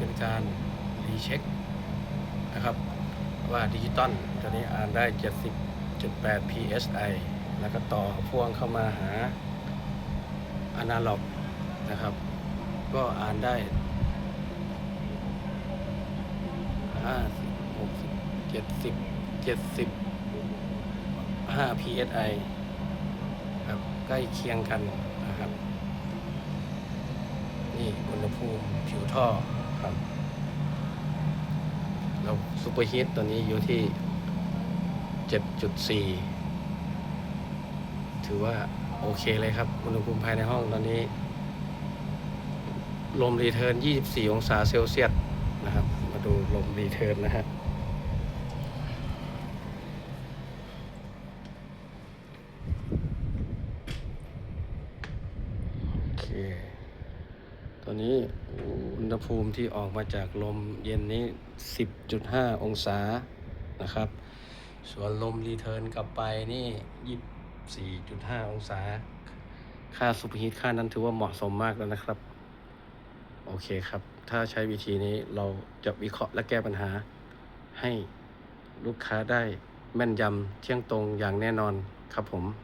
เป็นการรีเช็คนะครับ ว่าดิจิตอลตอนนี้อ่านได้ 70.8 psi แล้วก็ต่อพ่วงเข้ามาหาอนาล็อกนะครับ ก็อ่านได้ห้าสิบหกสิบเจ็ดสิบเจ็ดสิบห้า psi ครับใกล้เคียงกัน นี่อุณหภูมิผิวท่อครับเราซูเปอร์ฮีทตัวนี้อยู่ที่ 7.4 ถือว่าโอเคเลยครับ อุณหภูมิภายในห้องตอนนี้ ลมรีเทิร์น 24 องศาเซลเซียสนะครับ มาดูลมรีเทิร์นนะฮะโอเค อนนี้อุณหภูมิที่ออกมาจากลมเย็นนี้ 10.5 องศานะครับ ส่วนลมรีเทิร์นกลับไปนี่ 24.5 องศา ค่าซูเปอร์ฮีทค่านั้นถือว่าเหมาะสมมากแล้วนะครับ โอเคครับ ถ้าใช้วิธีนี้เราจะวิเคราะห์และแก้ปัญหาให้ลูกค้าได้แม่นยำเที่ยงตรงอย่างแน่นอนครับผม